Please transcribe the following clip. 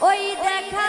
ওই দেখা